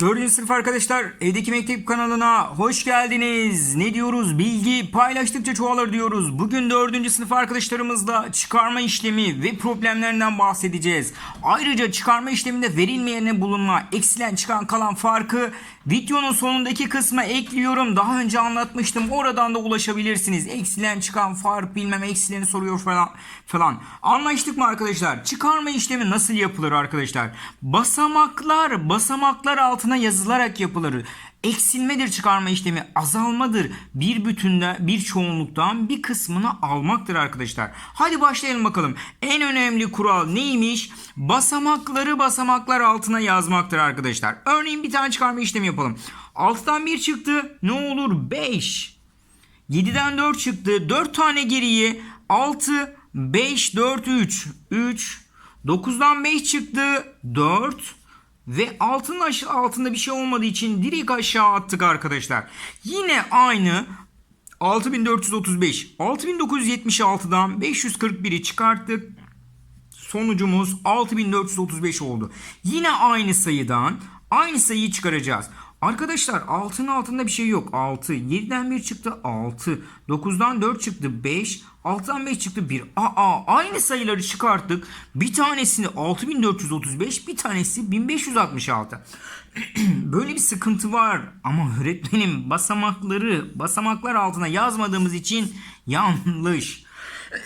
Dördüncü sınıf arkadaşlar evdeki mektep kanalına hoş geldiniz. Ne diyoruz? Bilgi paylaştıkça çoğalır diyoruz. Bugün dördüncü sınıf arkadaşlarımızla çıkarma işlemi ve problemlerinden bahsedeceğiz. Ayrıca çıkarma işleminde verilmeyene bulunma, eksilen çıkan kalan farkı videonun sonundaki kısma ekliyorum. Daha önce anlatmıştım. Oradan da ulaşabilirsiniz. Eksilen çıkan fark bilmem eksileni soruyor falan falan. Anlaştık mı arkadaşlar? Çıkarma işlemi nasıl yapılır arkadaşlar? Basamaklar, basamaklar altına yazılarak yapılır. Eksilmedir çıkarma işlemi, azalmadır. Bir bütünde bir çoğunluktan bir kısmını almaktır arkadaşlar. Hadi başlayalım bakalım. En önemli kural neymiş? Basamakları basamaklar altına yazmaktır arkadaşlar. Örneğin bir tane çıkarma işlemi yapalım. 6'dan 1 çıktı. Ne olur? 5. 7'den 4 çıktı. 4 tane geriye 6, 5, 4, 3. 3. 9'dan 5 çıktı. 4. Ve altının aşağı altında bir şey olmadığı için direkt aşağı attık arkadaşlar. Yine aynı 6435. 6976'dan 541'i çıkarttık. Sonucumuz 6435 oldu. Yine aynı sayıdan aynı sayıyı çıkaracağız. Arkadaşlar 6'nın altında bir şey yok. 6. 7'den 1 çıktı 6. 9'dan 4 çıktı 5. 6'dan 5 çıktı 1. Aa aynı sayıları çıkarttık. Bir tanesini 6435 bir tanesi 1566. Böyle bir sıkıntı var. Ama öğretmenim basamakları basamaklar altına yazmadığımız için yanlış.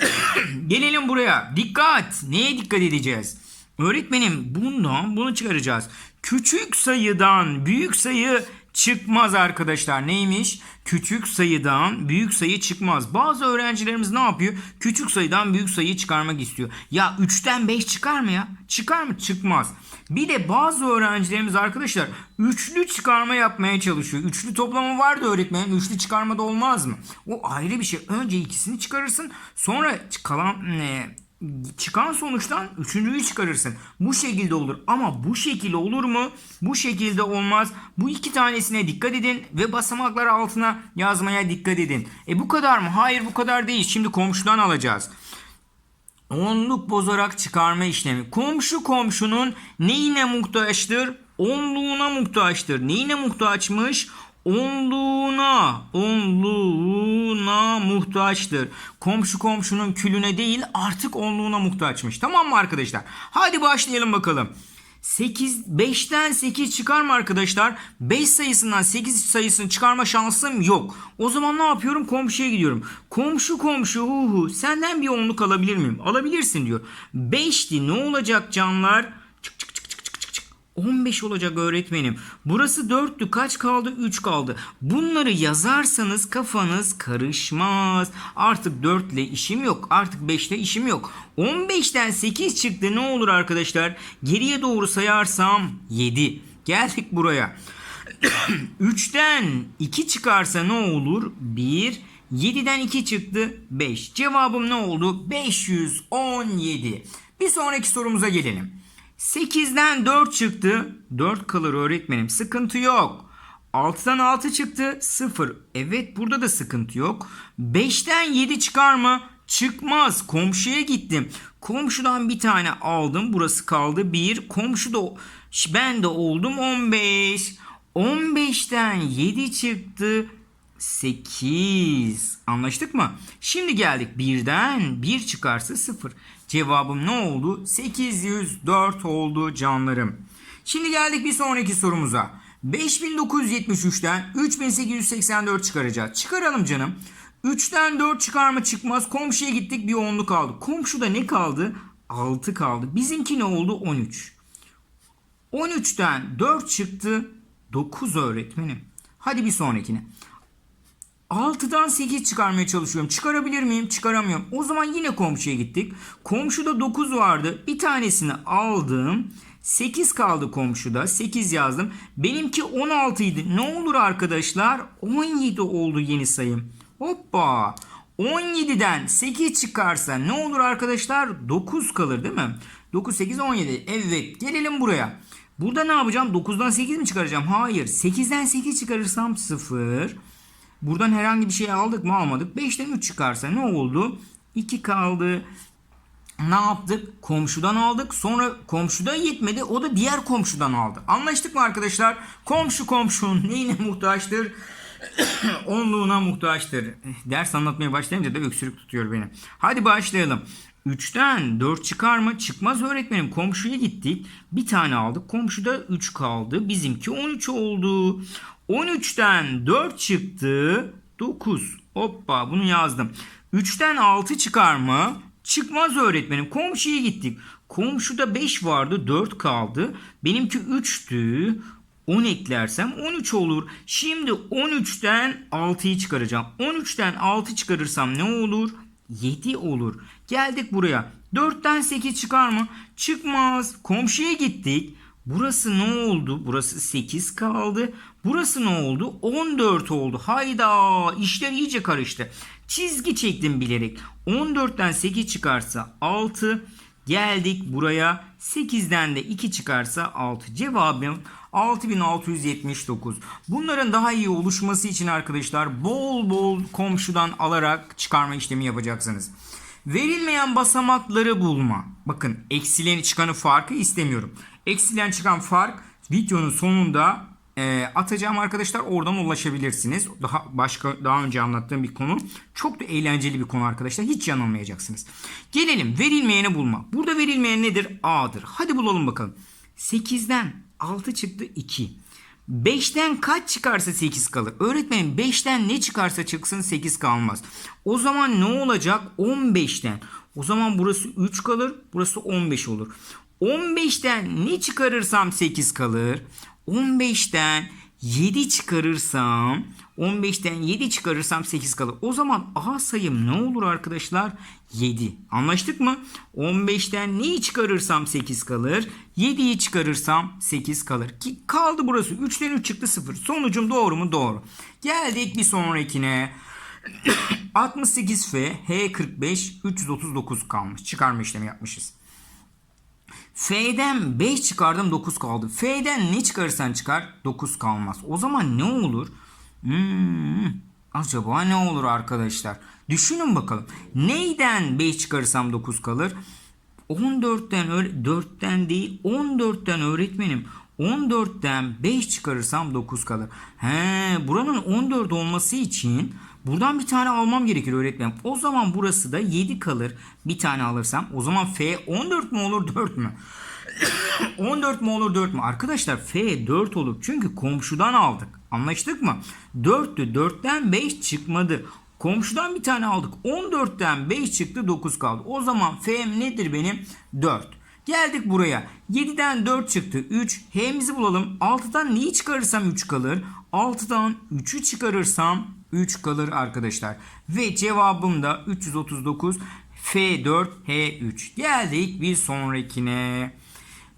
Gelelim buraya. Dikkat. Neye dikkat edeceğiz? Öğretmenim bundan bunu çıkaracağız. Küçük sayıdan büyük sayı çıkmaz arkadaşlar. Neymiş? Küçük sayıdan büyük sayı çıkmaz. Bazı öğrencilerimiz ne yapıyor? Küçük sayıdan büyük sayıyı çıkarmak istiyor. Ya 3'ten 5 çıkar mı ya? Çıkar mı? Çıkmaz. Bir de bazı öğrencilerimiz arkadaşlar üçlü çıkarma yapmaya çalışıyor. Üçlü toplama var da öğretmenim. Üçlü çıkarma da olmaz mı? O ayrı bir şey. Önce ikisini çıkarırsın. Sonra kalan e, çıkan sonuçtan üçüncüyü çıkarırsın. Bu şekilde olur. Ama bu şekilde olur mu? Bu şekilde olmaz. Bu iki tanesine dikkat edin ve basamaklar altına yazmaya dikkat edin. E bu kadar mı? Hayır bu kadar değil. Şimdi komşudan alacağız. Onluk bozarak çıkarma işlemi. Komşu komşunun neyine muhtaçtır? Onluğuna muhtaçtır. Neyine muhtaçmış? Onluğuna, muhtaçtır. Komşu komşunun külüne değil artık onluğuna muhtaçmış. Tamam mı arkadaşlar? Hadi başlayalım bakalım. 8 5'ten 8 çıkar mı arkadaşlar? 5 sayısından 8 sayısını çıkarma şansım yok. O zaman ne yapıyorum? Komşuya gidiyorum. Komşu komşu hu hu senden bir onluk alabilir miyim? Alabilirsin diyor. 5'ti ne olacak canlar? 15 olacak öğretmenim. Burası 4'tü. Kaç kaldı? 3 kaldı. Bunları yazarsanız kafanız karışmaz. Artık 4 ile işim yok. Artık 5 ile işim yok. 15'ten 8 çıktı. Ne olur arkadaşlar? Geriye doğru sayarsam 7. Geldik buraya. 3'ten 2 çıkarsa ne olur? 1. 7'den 2 çıktı 5. Cevabım ne oldu? 517. Bir sonraki sorumuza gelelim. 8'den 4 çıktı. 4 kalır öğretmenim. Sıkıntı yok. 6'dan 6 çıktı. 0. Evet burada da sıkıntı yok. 5'ten 7 çıkar mı? Çıkmaz. Komşuya gittim. Komşudan bir tane aldım. Burası kaldı 1. Komşu da ben de oldum 15. 15'ten 7 çıktı. 8. Anlaştık mı? Şimdi geldik. Birden 1 çıkarsa 0. Cevabım ne oldu? 804 oldu canlarım. Şimdi geldik bir sonraki sorumuza. 5973'ten 3884 çıkaracağız. Çıkaralım canım. 3'ten 4 çıkar mı çıkmaz. Komşuya gittik bir onluk kaldı. Komşuda ne kaldı? 6 kaldı. Bizimki ne oldu? 13. 13'ten 4 çıktı. 9 öğretmenim. Hadi bir sonrakine. 6'dan 8 çıkarmaya çalışıyorum. Çıkarabilir miyim? Çıkaramıyorum. O zaman yine komşuya gittik. Komşuda 9 vardı. Bir tanesini aldım. 8 kaldı komşuda. 8 yazdım. Benimki 16 idi. Ne olur arkadaşlar? 17 oldu yeni sayım. Hoppa. 17'den 8 çıkarsa ne olur arkadaşlar? 9 kalır değil mi? 9, 8, 17. Evet gelelim buraya. Burada ne yapacağım? 9'dan 8 mi çıkaracağım? Hayır. 8'den 8 çıkarırsam 0. Buradan herhangi bir şey aldık mı almadık. 5'ten 3 çıkarsa ne oldu? 2 kaldı. ne yaptık? Komşudan aldık. Sonra komşuda yetmedi. O da diğer komşudan aldı. Anlaştık mı arkadaşlar? Komşu komşunun neyine muhtaçtır? Onluğuna muhtaçtır. Ders anlatmaya başlayınca da öksürük tutuyor beni. Hadi başlayalım. 3'ten 4 çıkar mı? Çıkmaz öğretmenim. Komşuya gittik. Bir tane aldık. Komşuda 3 kaldı. Bizimki 13 oldu. 13'ten 4 çıktı. 9. Hoppa bunu yazdım. 3'ten 6 çıkar mı? Çıkmaz öğretmenim. Komşuya gittik. Komşuda 5 vardı. 4 kaldı. Benimki 3'tü. 10 eklersem 13 olur. Şimdi 13'ten 6'yı çıkaracağım. 13'ten 6 çıkarırsam ne olur? 7 olur. Geldik buraya. 4'ten 8 çıkar mı? Çıkmaz. Komşuya gittik. Burası ne oldu? Burası 8 kaldı. Burası ne oldu? 14 oldu. Hayda işler iyice karıştı. Çizgi çektim bilerek. 14'ten 8 çıkarsa 6. Geldik buraya. 8'den de 2 çıkarsa 6. Cevabım 6679. Bunların daha iyi oluşması için arkadaşlar bol bol komşudan alarak çıkarma işlemi yapacaksınız. Verilmeyen basamakları bulma. Bakın eksilen çıkanı farkı istemiyorum. Eksilen çıkan fark videonun sonunda e, atacağım arkadaşlar. Oradan ulaşabilirsiniz. Daha başka daha önce anlattığım bir konu. Çok da eğlenceli bir konu arkadaşlar. Hiç yanılmayacaksınız. Gelelim verilmeyeni bulma. Burada verilmeyen nedir? A'dır. Hadi bulalım bakalım. 8'den 6 çıktı 2. 5'ten kaç çıkarsa 8 kalır? Öğretmenim 5'ten ne çıkarsa çıksın 8 kalmaz. O zaman ne olacak? 15'ten. O zaman burası 3 kalır. Burası 15 olur. 15'ten ne çıkarırsam 8 kalır. 15'ten 7 çıkarırsam 15'ten 7 çıkarırsam 8 kalır. O zaman A sayım ne olur arkadaşlar? 7. Anlaştık mı? 15'ten neyi çıkarırsam 8 kalır. F7'yi çıkarırsam 8 kalır. Ki kaldı burası. 3'ten 3 çıktı 0. Sonucum doğru mu? Doğru. Geldik bir sonrakine. 68F H45 339 kalmış. Çıkarma işlemi yapmışız. F'den 5 çıkardım 9 kaldı. F'den ne çıkarırsan çıkar 9 kalmaz. O zaman ne olur? Hmm, acaba ne olur arkadaşlar? Düşünün bakalım. Neyden 5 çıkarırsam 9 kalır? 14'ten 4'ten değil 14'ten öğretmenim. 14'ten 5 çıkarırsam 9 kalır. He, buranın 14 olması için buradan bir tane almam gerekir öğretmenim. O zaman burası da 7 kalır. Bir tane alırsam o zaman F 14 mu olur 4 mü? 14 mu olur 4 mü? Arkadaşlar F 4 olur. Çünkü komşudan aldık. Anlaştık mı? 4'tü. 4'ten 5 çıkmadı. Komşudan bir tane aldık. 14'ten 5 çıktı 9 kaldı. O zaman F'm nedir benim? 4. Geldik buraya. 7'den 4 çıktı 3. H'mizi bulalım. 6'dan neyi çıkarırsam 3 kalır. 6'dan 3'ü çıkarırsam 3 kalır arkadaşlar. Ve cevabım da 339 F4 H3. Geldik bir sonrakine.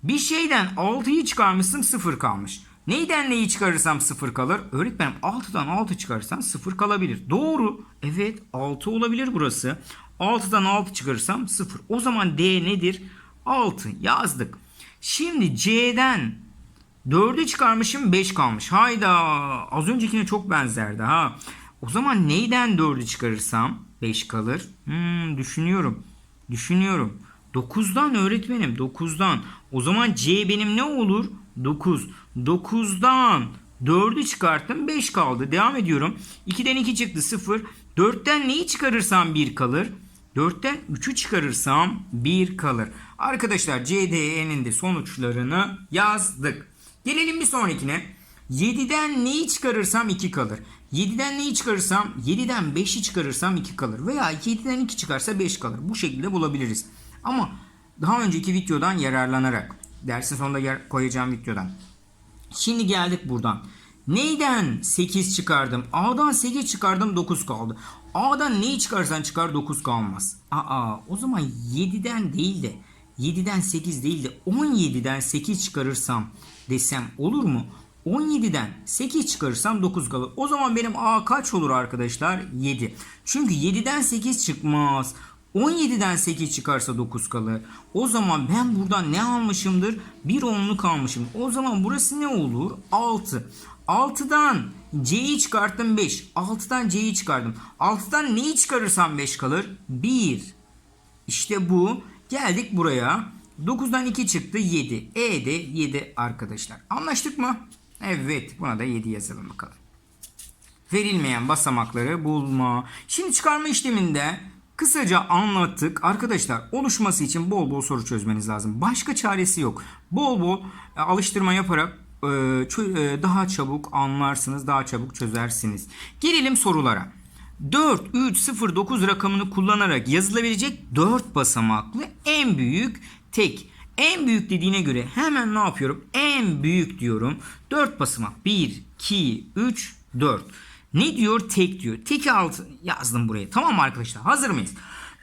Bir şeyden 6'yı çıkarmışsın 0 kalmış. Neyden neyi çıkarırsam 0 kalır? Öğretmenim 6'dan 6 çıkarırsam 0 kalabilir. Doğru. Evet 6 olabilir burası. 6'dan 6 çıkarırsam 0. O zaman D nedir? 6 yazdık. Şimdi C'den 4'ü çıkarmışım 5 kalmış. Hayda az öncekine çok benzerdi ha. O zaman neyden 4'ü çıkarırsam 5 kalır? Hmm, düşünüyorum. Düşünüyorum. 9'dan öğretmenim 9'dan. O zaman C benim ne olur? 9. 9'dan 4'ü çıkarttım 5 kaldı. Devam ediyorum. 2'den 2 çıktı 0. 4'ten neyi çıkarırsam 1 kalır? 4'ten 3'ü çıkarırsam 1 kalır. Arkadaşlar CDE'nin de sonuçlarını yazdık. Gelelim bir sonrakine. 7'den neyi çıkarırsam 2 kalır. 7'den neyi çıkarırsam 7'den 5'i çıkarırsam 2 kalır. Veya 7'den 2 çıkarsa 5 kalır. Bu şekilde bulabiliriz. Ama daha önceki videodan yararlanarak dersin sonunda yer koyacağım videodan. Şimdi geldik buradan. Neyden 8 çıkardım? A'dan 8 çıkardım 9 kaldı. A'dan neyi çıkarsan çıkar 9 kalmaz. Aa o zaman 7'den değil de 7'den 8 değil de 17'den 8 çıkarırsam desem olur mu? 17'den 8 çıkarırsam 9 kalır. O zaman benim A kaç olur arkadaşlar? 7. Çünkü 7'den 8 çıkmaz. 17'den 8 çıkarsa 9 kalır. O zaman ben buradan ne almışımdır? Bir onluk almışım. O zaman burası ne olur? 6. 6'dan C'yi çıkarttım 5. 6'dan C'yi çıkardım. 6'dan neyi çıkarırsam 5 kalır? 1. İşte bu Geldik buraya. 9'dan 2 çıktı 7. E de 7 arkadaşlar. Anlaştık mı? Evet buna da 7 yazalım bakalım. Verilmeyen basamakları bulma. Şimdi çıkarma işleminde kısaca anlattık. Arkadaşlar oluşması için bol bol soru çözmeniz lazım. Başka çaresi yok. Bol bol e, alıştırma yaparak e, e, daha çabuk anlarsınız, daha çabuk çözersiniz. Gelelim sorulara. 4, 3, 0, 9 rakamını kullanarak yazılabilecek 4 basamaklı en büyük tek. En büyük dediğine göre hemen ne yapıyorum? En büyük diyorum. 4 basamak. 1, 2, 3, 4. Ne diyor? Tek diyor. Teki altı yazdım buraya. Tamam arkadaşlar? Hazır mıyız?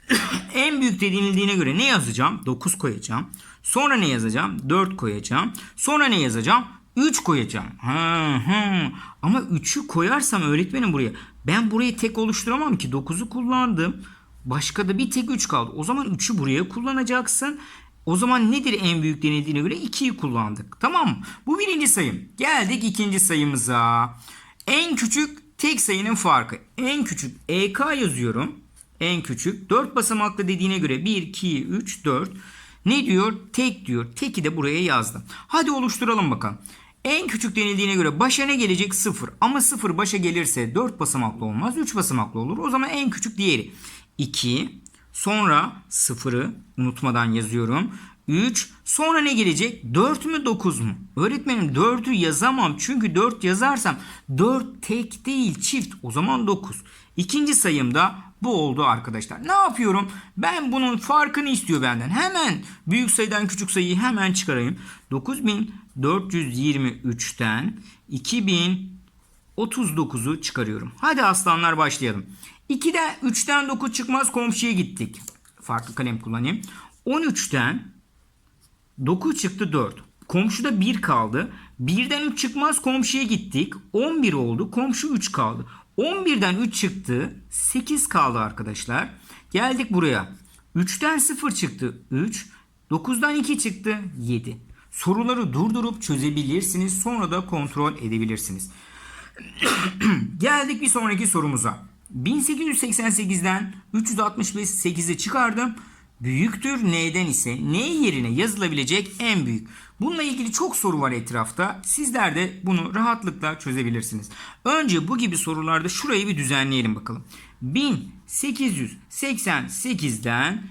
en büyük denildiğine göre ne yazacağım? 9 koyacağım. Sonra ne yazacağım? 4 koyacağım. Sonra ne yazacağım? 3 koyacağım. Hı hı. Ama 3'ü koyarsam öğretmenim buraya. Ben burayı tek oluşturamam ki. 9'u kullandım. Başka da bir tek 3 kaldı. O zaman 3'ü buraya kullanacaksın. O zaman nedir en büyük denildiğine göre 2'yi kullandık. Tamam mı? Bu birinci sayım. Geldik ikinci sayımıza. En küçük tek sayının farkı. En küçük EK yazıyorum. En küçük. 4 basamaklı dediğine göre 1, 2, 3, 4. Ne diyor? Tek diyor. Teki de buraya yazdım. Hadi oluşturalım bakalım. En küçük denildiğine göre başa ne gelecek? 0. Ama 0 başa gelirse 4 basamaklı olmaz. 3 basamaklı olur. O zaman en küçük diğeri. 2. Sonra 0'ı unutmadan yazıyorum. 3. Sonra ne gelecek? 4 mü 9 mu? Öğretmenim 4'ü yazamam. Çünkü 4 yazarsam 4 tek değil çift. O zaman 9. İkinci sayımda bu oldu arkadaşlar. Ne yapıyorum? Ben bunun farkını istiyor benden. Hemen büyük sayıdan küçük sayıyı hemen çıkarayım. 9423'ten 2039'u çıkarıyorum. Hadi aslanlar başlayalım. 2'den 3'ten 9 çıkmaz komşuya gittik. Farklı kalem kullanayım. 13'ten 9 çıktı 4. Komşuda 1 kaldı. 1'den 3 çıkmaz komşuya gittik. 11 oldu. Komşu 3 kaldı. 11'den 3 çıktı. 8 kaldı arkadaşlar. Geldik buraya. 3'ten 0 çıktı. 3. 9'dan 2 çıktı. 7. Soruları durdurup çözebilirsiniz. Sonra da kontrol edebilirsiniz. Geldik bir sonraki sorumuza. 1888'den 368'i çıkardım. Büyüktür N'den ise N yerine yazılabilecek en büyük. Bununla ilgili çok soru var etrafta. Sizler de bunu rahatlıkla çözebilirsiniz. Önce bu gibi sorularda şurayı bir düzenleyelim bakalım. 1888'den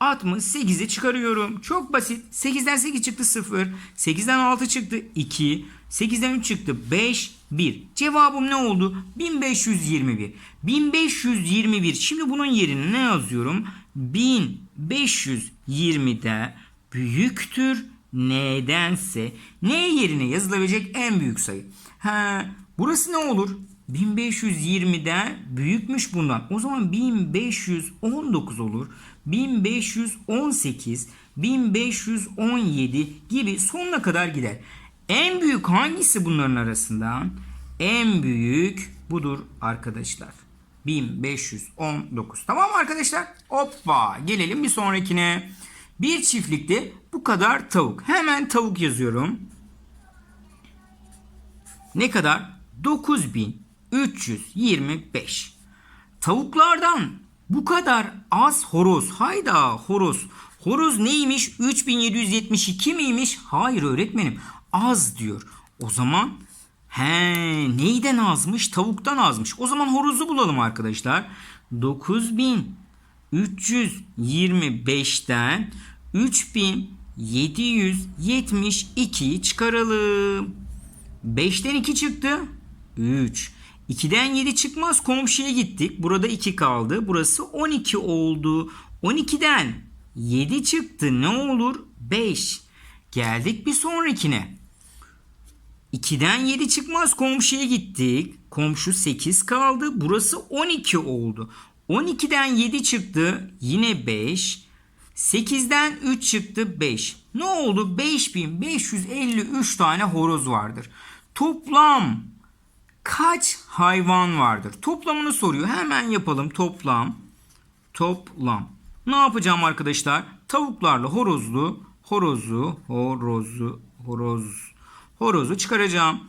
368'i çıkarıyorum. Çok basit. 8'den 8 çıktı 0. 8'den 6 çıktı 2. 8'den 3 çıktı 5. 1. Cevabım ne oldu? 1521. 1521. Şimdi bunun yerine ne yazıyorum? 1520'de büyüktür nedense ne yerine yazılabilecek en büyük sayı. Ha, burası ne olur? 1520'de büyükmüş bundan. O zaman 1519 olur. 1518, 1517 gibi sonuna kadar gider. En büyük hangisi bunların arasından? En büyük budur arkadaşlar. 1519. Tamam mı arkadaşlar? Hoppa. Gelelim bir sonrakine. Bir çiftlikte bu kadar tavuk. Hemen tavuk yazıyorum. Ne kadar? 9325. Tavuklardan bu kadar az horoz. Hayda horoz. Horoz neymiş? 3772 miymiş? Hayır öğretmenim. Az diyor. O zaman he neyden azmış? Tavuktan azmış. O zaman horozu bulalım arkadaşlar. 9325'ten 3772'yi çıkaralım. 5'ten 2 çıktı. 3. 2'den 7 çıkmaz komşuya gittik. Burada 2 kaldı. Burası 12 oldu. 12'den 7 çıktı. Ne olur? 5. Geldik bir sonrakine. 2'den 7 çıkmaz komşuya gittik. Komşu 8 kaldı. Burası 12 oldu. 12'den 7 çıktı. Yine 5. 8'den 3 çıktı 5. Ne oldu? 5553 tane horoz vardır. Toplam kaç hayvan vardır? Toplamını soruyor. Hemen yapalım. Toplam. Toplam. Ne yapacağım arkadaşlar? Tavuklarla horozlu, horozu, horozu, horoz, horozu çıkaracağım.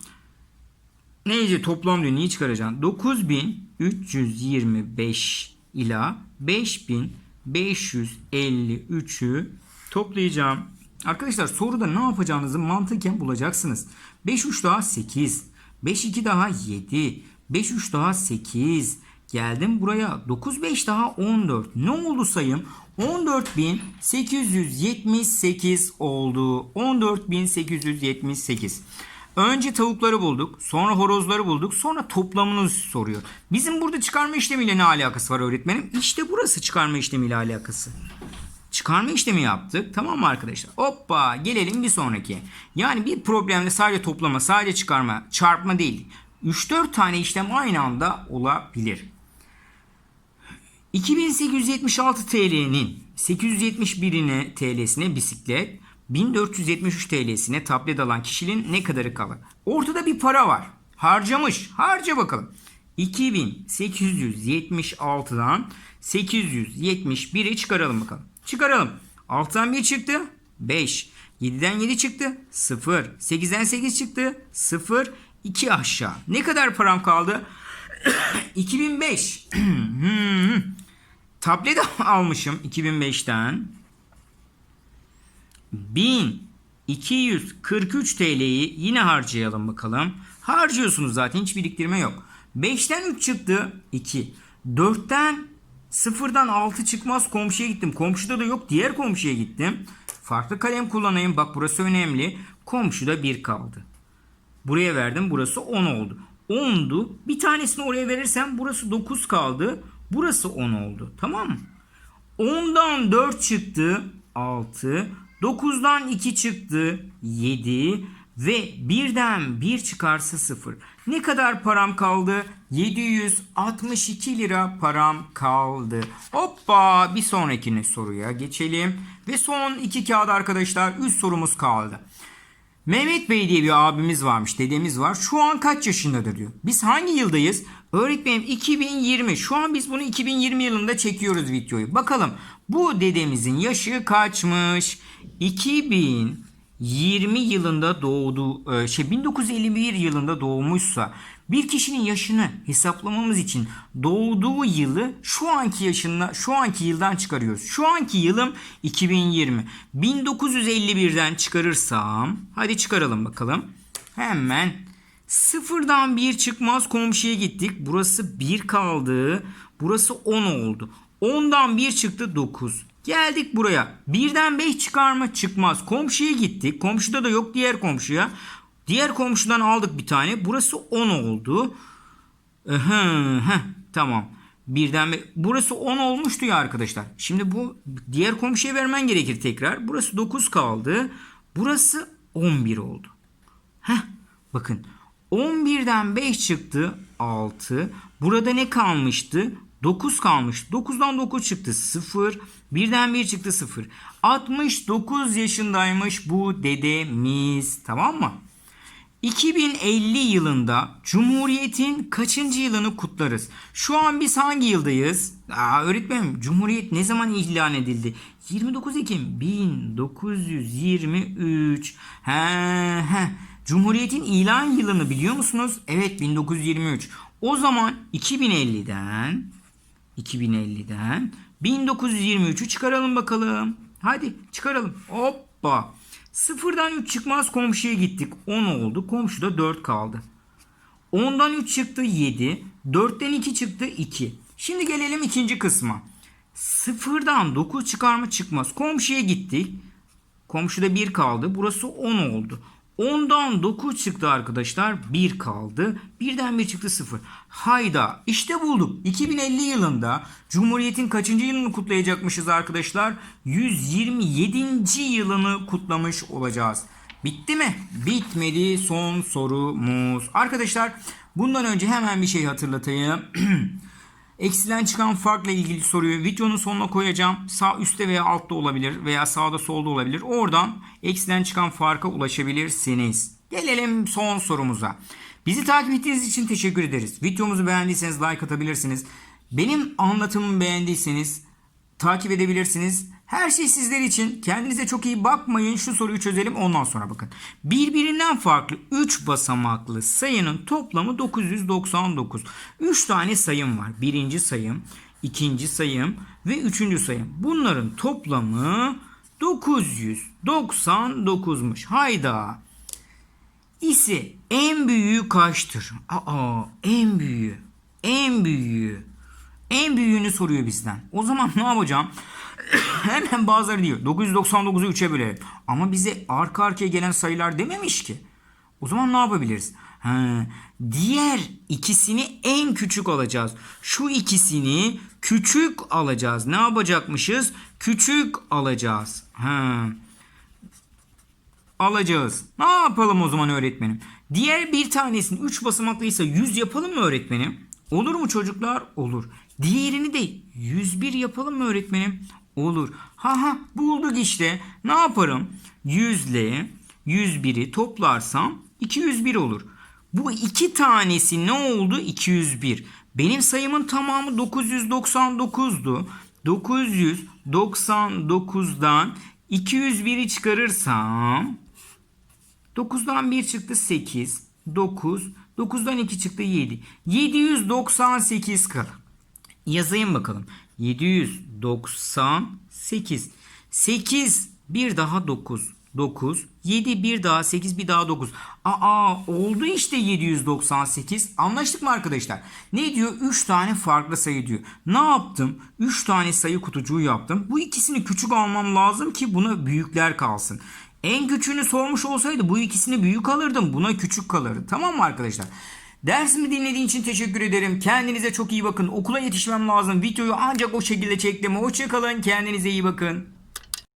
Neydi toplam diyor. Niye çıkaracaksın? 9325 ila 553'ü toplayacağım. Arkadaşlar soruda ne yapacağınızı mantıken bulacaksınız. 5 3 daha 8. 5 2 daha 7. 5 3 daha 8. Geldim buraya. 9 5 daha 14. Ne oldu sayım? 14.878 oldu. 14.878. Önce tavukları bulduk. Sonra horozları bulduk. Sonra toplamını soruyor. Bizim burada çıkarma işlemiyle ne alakası var öğretmenim? İşte burası çıkarma işlemiyle alakası. Çıkarma işlemi yaptık. Tamam mı arkadaşlar? Hoppa gelelim bir sonraki. Yani bir problemde sadece toplama, sadece çıkarma, çarpma değil. 3-4 tane işlem aynı anda olabilir. 2876 TL'nin 871'ine TL'sine bisiklet, 1473 TL'sine tablet alan kişinin ne kadarı kalır? Ortada bir para var. Harcamış. Harca bakalım. 2876'dan 871'i çıkaralım bakalım. Çıkaralım. 6'dan 1 çıktı. 5. 7'den 7 çıktı. 0. 8'den 8 çıktı. 0. 2 aşağı. Ne kadar param kaldı? 2005. Hmm. Tablet almışım 2005'ten. 1243 TL'yi yine harcayalım bakalım. Harcıyorsunuz zaten hiç biriktirme yok. 5'ten 3 çıktı 2. 4'ten 0'dan 6 çıkmaz komşuya gittim. Komşuda da yok diğer komşuya gittim. Farklı kalem kullanayım bak burası önemli. Komşuda 1 kaldı. Buraya verdim burası 10 oldu. 10'du. Bir tanesini oraya verirsem burası 9 kaldı. Burası 10 oldu. Tamam mı? 10'dan 4 çıktı 6. 9'dan 2 çıktı 7 ve 1'den 1 çıkarsa 0. Ne kadar param kaldı? 762 lira param kaldı. Hoppa bir sonrakine soruya geçelim. Ve son iki kağıt arkadaşlar 3 sorumuz kaldı. Mehmet Bey diye bir abimiz varmış, dedemiz var. Şu an kaç yaşındadır diyor. Biz hangi yıldayız? Öğretmenim 2020. Şu an biz bunu 2020 yılında çekiyoruz videoyu. Bakalım bu dedemizin yaşı kaçmış? 2020 yılında doğdu, e, şey 1951 yılında doğmuşsa bir kişinin yaşını hesaplamamız için doğduğu yılı şu anki yaşında şu anki yıldan çıkarıyoruz. Şu anki yılım 2020. 1951'den çıkarırsam hadi çıkaralım bakalım. Hemen sıfırdan bir çıkmaz komşuya gittik. Burası 1 kaldı. Burası 10 oldu. 10'dan 1 çıktı 9. Geldik buraya. 1'den 5 çıkar mı? Çıkmaz. Komşuya gittik. Komşuda da yok diğer komşuya. Diğer komşudan aldık bir tane. Burası 10 oldu. Hı, heh, tamam. Birden be- burası 10 olmuştu ya arkadaşlar. Şimdi bu diğer komşuya vermen gerekir tekrar. Burası 9 kaldı. Burası 11 oldu. Heh, bakın 11'den 5 çıktı 6. Burada ne kalmıştı? 9 kalmış. 9'dan 9 çıktı 0. 1'den 1 çıktı 0. 69 yaşındaymış bu dedemiz. Tamam mı? 2050 yılında Cumhuriyet'in kaçıncı yılını kutlarız? Şu an biz hangi yıldayız? Aa, öğretmenim Cumhuriyet ne zaman ilan edildi? 29 Ekim 1923. He, he. Cumhuriyet'in ilan yılını biliyor musunuz? Evet 1923. O zaman 2050'den 2050'den 1923'ü çıkaralım bakalım. Hadi çıkaralım. Hoppa. Sıfırdan 3 çıkmaz komşuya gittik. 10 oldu. Komşuda 4 kaldı. 10'dan 3 çıktı 7. 4'ten 2 çıktı 2. Şimdi gelelim ikinci kısma. Sıfırdan 9 çıkar mı çıkmaz. Komşuya gittik. Komşuda 1 kaldı. Burası 10 oldu. 10'dan 9 çıktı arkadaşlar. 1 kaldı. Birden 1 çıktı 0. Hayda işte bulduk. 2050 yılında Cumhuriyet'in kaçıncı yılını kutlayacakmışız arkadaşlar? 127. yılını kutlamış olacağız. Bitti mi? Bitmedi son sorumuz. Arkadaşlar bundan önce hemen bir şey hatırlatayım. Eksiden çıkan farkla ilgili soruyu videonun sonuna koyacağım. Sağ üstte veya altta olabilir veya sağda solda olabilir. Oradan eksiden çıkan farka ulaşabilirsiniz. Gelelim son sorumuza. Bizi takip ettiğiniz için teşekkür ederiz. Videomuzu beğendiyseniz like atabilirsiniz. Benim anlatımımı beğendiyseniz takip edebilirsiniz. Her şey sizler için. Kendinize çok iyi bakmayın. Şu soruyu çözelim ondan sonra bakın. Birbirinden farklı 3 basamaklı sayının toplamı 999. 3 tane sayım var. Birinci sayım, ikinci sayım ve üçüncü sayım. Bunların toplamı 999'muş. Hayda. İse en büyüğü kaçtır? Aa en büyüğü. En büyüğü. En büyüğünü soruyor bizden. O zaman ne yapacağım? Hemen bazıları diyor 999'u 3'e bölelim. Ama bize arka arkaya gelen sayılar dememiş ki. O zaman ne yapabiliriz? Ha, diğer ikisini en küçük alacağız. Şu ikisini küçük alacağız. Ne yapacakmışız? Küçük alacağız. Ha alacağız. Ne yapalım o zaman öğretmenim? Diğer bir tanesini 3 basamaklıysa 100 yapalım mı öğretmenim? Olur mu çocuklar? Olur. Diğerini de 101 yapalım mı öğretmenim? Olur. Ha ha bulduk işte. Ne yaparım? 100 ile 101'i toplarsam 201 olur. Bu iki tanesi ne oldu? 201. Benim sayımın tamamı 999'du. 999'dan 201'i çıkarırsam 9'dan 1 çıktı 8, 9, 9'dan 2 çıktı 7. 798 kalır. Yazayım bakalım. 798. 8 bir daha 9. 9. 7 bir daha 8 bir daha 9. Aa oldu işte 798. Anlaştık mı arkadaşlar? Ne diyor? 3 tane farklı sayı diyor. Ne yaptım? 3 tane sayı kutucuğu yaptım. Bu ikisini küçük almam lazım ki buna büyükler kalsın. En küçüğünü sormuş olsaydı bu ikisini büyük alırdım. Buna küçük kalırdı. Tamam mı arkadaşlar? Dersimi dinlediğin için teşekkür ederim. Kendinize çok iyi bakın. Okula yetişmem lazım. Videoyu ancak o şekilde çektim. Hoşçakalın. Kendinize iyi bakın.